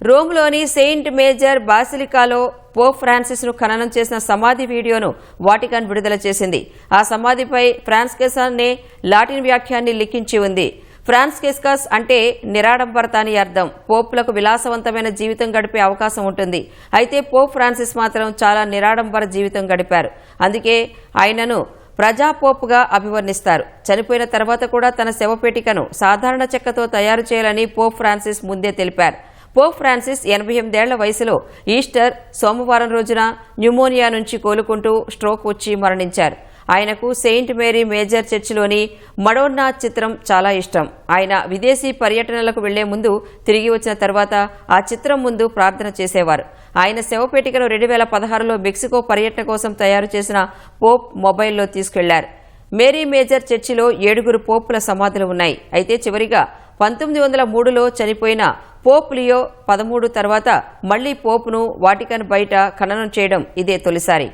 రోమ్లోని Saint major బాసిలికాలో Pope ఫ్రాన్సిస్ను ఖననం చేసిన సమాధి వీడియోను వాటికన్ విడుదల చేసింది. ఆ సమాధిపై ఫ్రాన్స్ అనే లాటిన్ వ్యాఖ్యాన్ని లిఖించి ఉంది. ఫ్రాన్స్కెస్కస్ అంటే నిరాడంబరత అని అర్థం. పోప్లకు విలాసవంతమైన జీవితం గడిపే అవకాశం ఉంటుంది. అయితే పోప్ ఫ్రాన్సిస్ మాత్రం చాలా నిరాడంబర జీవితం గడిపారు. అందుకే ఆయనను ప్రజాపోపుగా అభివర్ణిస్తారు. చనిపోయిన తర్వాత కూడా తన శవపేటికను సాధారణ చెక్కతో తయారు చేయాలని పోప్ ఫ్రాన్సిస్ ముందే తెలిపారు. పోప్ ఫ్రాన్సిస్ ఎనభై ఎనిమిదేళ్ళ వయసులో ఈస్టర్ సోమవారం రోజున న్యూమోనియా నుంచి కోలుకుంటూ స్ట్రోక్ వచ్చి మరణించారు. ఆయనకు సెయింట్ మేరీ మేజర్ చర్చిలోని మడోన్నా చిత్రం చాలా ఇష్టం. ఆయన విదేశీ పర్యటనలకు వెళ్ళే ముందు తిరిగి వచ్చిన తర్వాత ఆ చిత్రం ముందు ప్రార్థన చేసేవారు. ఆయన శవపేటికను రెండు వేల పదహారులో మెక్సికో పర్యటన కోసం తయారు చేసిన పోప్ మొబైల్లో తీసుకెళ్ళారు. మేరీ మేజర్ చర్చిలో ఏడుగురు పోపుల సమాధులు ఉన్నాయి. అయితే చివరిగా పంతొమ్మిది వందల మూడులో చనిపోయిన పోప్ లియో పదమూడు తర్వాత మళ్ళీ పోపును వాటికన్ బయట ఖననం చేయడం ఇదే తొలిసారి.